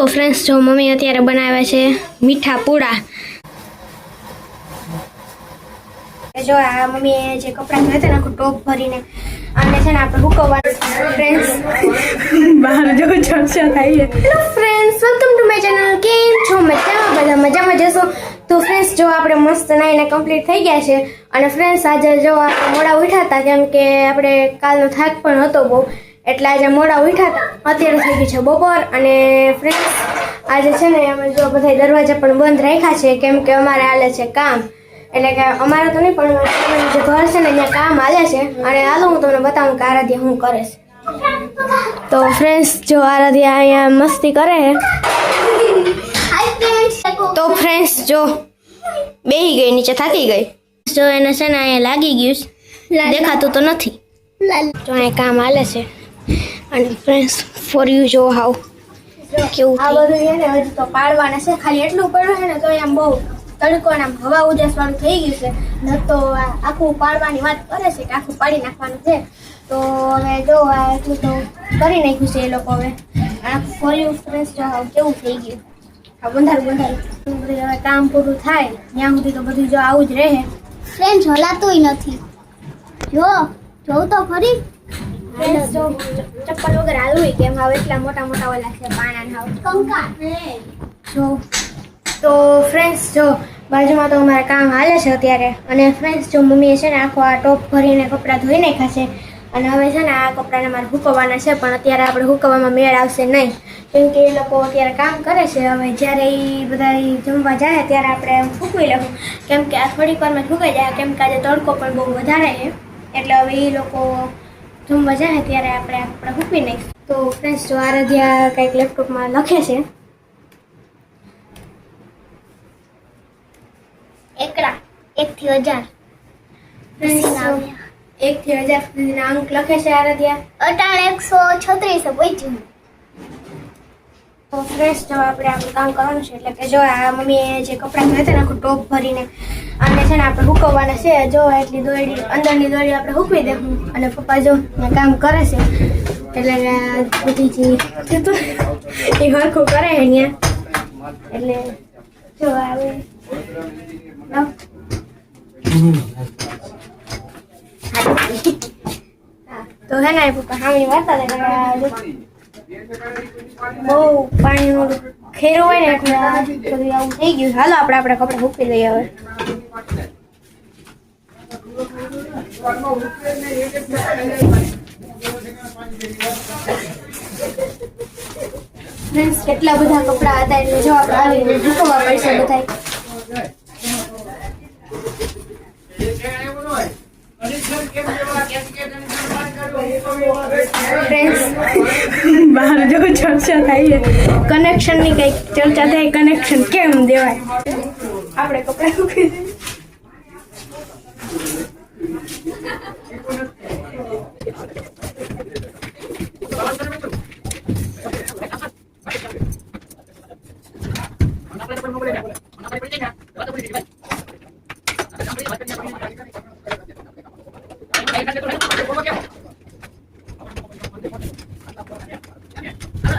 તો ફ્રેન્ડ્સ જો મમ્મી અત્યારે બનાવે છે મીઠા પૂડા. જો આ મમ્મીએ જે કપડાં ધોયા હતા ને આખું ટોપ ભરીને અને છે ને આપણે હુકવવાનું ફ્રેન્ડ્સ બહાર જો ચર્ચા થાય. છે hello friends welcome to my channel કેમ છો? મજામાં? બધા મજામાં જશો તો ફ્રેન્ડ્સ જો આપણે મસ્ત નાઈને કમ્પ્લીટ થઈ ગયા છે. અને ફ્રેન્ડ્સ આજે જો આપણે મોડા ઉઠ્યા હતા કેમ કે આપણે કાલનો થાક પણ હતો બહુ. એટલે આજે મોડા ઉઠ્યા હતા. અત્યારે થઈ ગયું છે બપોર અને ફ્રેન્ડ્સ આજે છે ને અમે જો બધા દરવાજા પણ બંધ રાખ્યા છે કેમ કે અમારે હાલે છે કામ. એટલે કે અમારે તો નહીં પણ જે ઘર છે ને ત્યાં કામ હાલે છે. અને હાલો હું તમને બતાવું કે આરાધ્યા હું કરે છે. તો ફ્રેન્ડ્સ જો આરાધ્યા અહીંયા મસ્તી કરે તો ફ્રેન્ડ્સ જો બેહી ગઈ નીચે થાકી ગઈ. જો એને છે ને અહીંયા લાગી ગયું. દેખાતું તો નથી. જો અહીંયા કામ હાલે છે. અને ફ્રેન્ડ્સ ફોર યુ જો હાવ. કેવું આ બધું છે ને હજી તો પાડવાના છે. ખાલી એટલું પડ્યું છે ને તો આમ બહુ તડકો ને આમ હવા ઉજાસ વાળું થઈ ગયું છે. ન તો આ આખું પાડવાની વાત કરે છે કે આખું પાડી નાખવાનું છે. તો હવે જો આ એટલું તો કરી નાખ્યું છે એ લોકો હવે. આખું ફોર્યું ફ્રેન્ડ્સ જો હાવ કેવું થઈ ગયું. આ બંધારું બંધારું. બધું હવે કામ પૂરું થાય. ત્યાં સુધી તો બધું જો આવું જ રહે. ફ્રેન્ડ હલાતુંય નથી. જો જોઉં તો ખરી Friends, જો ચપ્પલ વગર હાલવું કેમ હવે એટલા મોટા મોટા ઓલા છે પાણા કંકા જો તો ફ્રેન્ડ્સ જો બાજુમાં તો અમારે કામ હાલે છે અત્યારે. અને ફ્રેન્ડ્સ જો મમ્મીએ છે ને આખો આ ટોપ ભરીને કપડાં ધોઈ નાખ્યા છે. અને હવે છે ને આ કપડાને મારે હુકવવાના છે પણ અત્યારે આપણે હુકવવામાં મેળ આવશે નહીં. કેમ કે એ લોકો અત્યારે કામ કરે છે. હવે જ્યારે એ બધા જમવા જાય ત્યારે આપણે ફૂકવી લેવું કેમ કે આ થોડીક વારમાં ફૂકાઈ જાય કેમ કે આજે તડકો પણ બહુ વધારે છે. એટલે હવે એ લોકો જમવા જાય ત્યારે આપણે આપણે ફૂકવી નાખીશું તો ફ્રેન્ડ્સ જો આરાધ્યા કંઈક લેપટોપમાં લખે છે. એકડા એકથી હજાર. એક થી હજાર સુધીના અંક લખે છે આરાધ્યા. અટાણ એકસો છત્રીસ પહોંચ્યું તો ફ્રેશ જો આપણે આમ કામ કરવાનું છે એટલે કે જો આ મમ્મીએ જે કપડાં ધોયા હતા ને આખું ટોપ ભરીને છે આપણે હુકવવાના છે. જો એટલી દોડી અંદરની દોડી આપણે હુકવી દેવું અને પપ્પા જો કામ કરે છે. એટલે બધી જે એ હરખું કરે છે અહીંયા. એટલે જો આવે. તો હે ને પપ્પા સામે વાતા હતા બહુ પાણીનું ખેરું હોય ને એટલે આવું થઈ ગયું હાલો, આપણે આપણા કપડાં મૂકી દઈએ હવે. ફ્રેન્ડ્સ કેટલા બધા કપડાં હતા એટલે જો આપણે આવીને મૂકવા પડશે બધા ફ્રેન્ડ્સ બહાર જો ચર્ચા થાય. છે કનેક્શનની કંઈક ચર્ચા થાય કનેક્શન કેમ દેવાય? આપણે કપડા મૂકી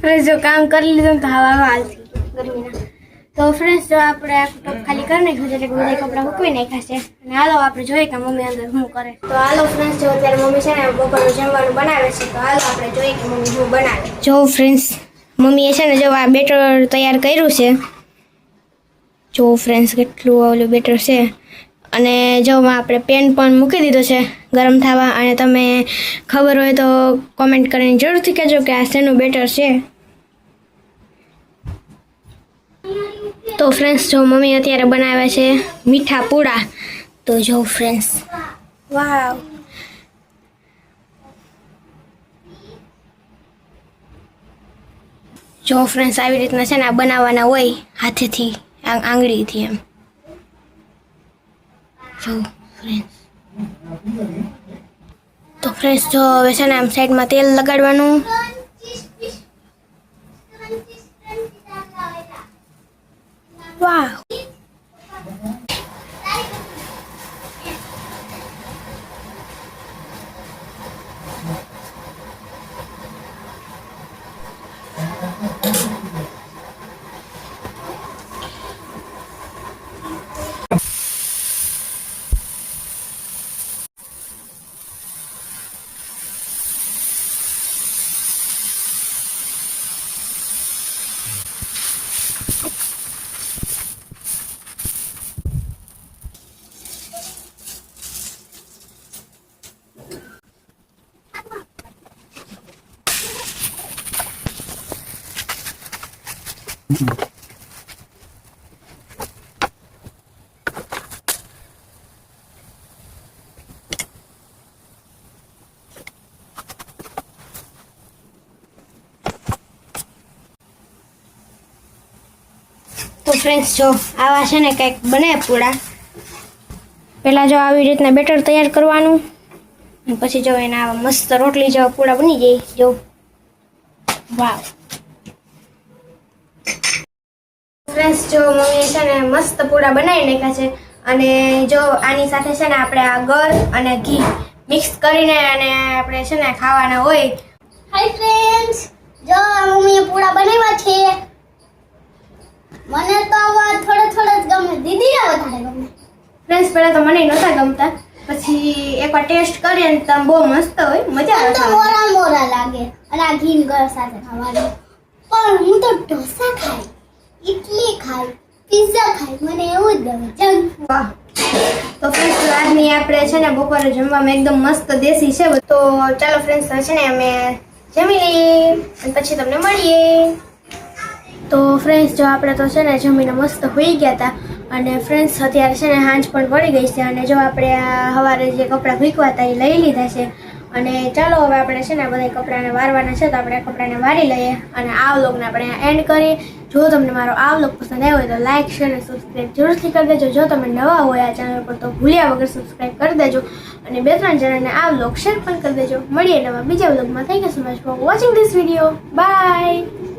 ફ્રેન્ડ્સ, જો કામ કરી લીધું તો હવામાં હવા હાલતી ગરમીના. તો ફ્રેન્ડ્સ, જો આપણે આ ટોપ ખાલી કરી નાખ્યું છે એટલે બધા કપડાં મૂકવી નાખ્યા છે. અને હાલો આપણે જોઈએ કે મમ્મી અંદર શું કરે. તો હાલો ફ્રેન્ડ જો અત્યારે મમ્મી છે ને બપોરનું જમવાનું બનાવે છે, તો હાલો આપણે જોઈએ કે મમ્મી શું બનાવે. જો ફ્રેન્ડ્સ, મમ્મીએ છે ને જો આ બેટર તૈયાર કર્યું છે. જો ફ્રેન્ડ્સ, કેટલું ઓલું બેટર છે. અને જો આપણે પેન પણ મૂકી દીધો છે ગરમ થવા અને તમે ખબર હોય તો કોમેન્ટ કરીને જરૂરથી કહેજો કે આ શેનું બેટર છે. તો ફ્રેન્ડ્સ જો મમ્મી અત્યારે બનાવે છે મીઠા પૂડા તો જો ફ્રેન્ડ્સ વાવ જો ફ્રેન્ડ્સ આવી રીતના છે ને આ બનાવવાના હોય હાથેથી આ- આંગળીથી એમ. જો તો ફ્રેન્ડ્સ જો હવે છે ને આમ સાઈડમાં તેલ લગાડવાનું. વાહ. તો ફ્રેન્ડ્સ જો આવા છે ને કંઈક બને પૂડા પહેલાં જો આવી રીતના બેટર તૈયાર કરવાનું. પછી જો એના મસ્ત રોટલી જેવા પૂડા બની જાય, જો. વાવ. ફ્રેન્ડ્સ જો મમ્મીએ છે ને મસ્ત પૂડા બનાવી નાખ્યા છે. અને જો આની સાથે છે ને આપણે આ ગળ અને ઘી મિક્સ કરીને અને આપણે છે ને ખાવાના હોય. હાય ફ્રેન્ડ્સ જો મમ્મીએ પૂડા બનાવ્યા છે મને તો થોડા થોડા જ ગમે. દીદીને વધારે ગમે. ફ્રેન્ડ્સ પહેલાં તો મને નહોતા ગમતા. પછી એકવાર ટેસ્ટ કરીએ ને તમે બહુ મસ્ત હોય મજા આવે તો મોરા મોરા લાગે. અને આ ઘી ગળ સાથે ખાવાનું. પણ હું તો ઢોસા ખાઈ. ખાઈ પિઝા મને એવું જ જંક વાહ. તો ફ્રેન્ડ્સ આજની આપણે છે ને બપોરે જમવામાં એકદમ મસ્ત દેશી છે. તો ચાલો ફ્રેન્ડ્સ છે ને અમે જમી લઈએ અને પછી તમને મળીએ. તો ફ્રેન્ડ્સ જો આપણે તો છે ને જમીને મસ્ત હોઈ ગયા હતા અને ફ્રેન્ડ્સ અત્યારે છે ને સાંજ પણ પડી ગઈ છે અને જો આપણે સવારે જે કપડાં ભીકવા હતા એ લઈ લીધા છે. અને ચાલો હવે આપણે છે ને બધા કપડાને વારવાના છે તો આપણે કપડાને વારી લઈએ અને આ વ્લોગને આપણે એન્ડ કરીએ. જો તમને મારો આ વ્લોગ પસંદ આવ્યો હોય તો લાઇક શેર અને સબસ્ક્રાઈબ જરૂરથી કરી દેજો. જો તમે નવા હોય આ ચેનલ પર તો ભૂલ્યા વગર સબસ્ક્રાઈબ કરી દેજો અને બે ત્રણ જણાને આ વ્લોગ શેર પણ કરી દેજો. મળીએ નવા બીજા વ્લોગમાં. Thank you so much for watching this video bye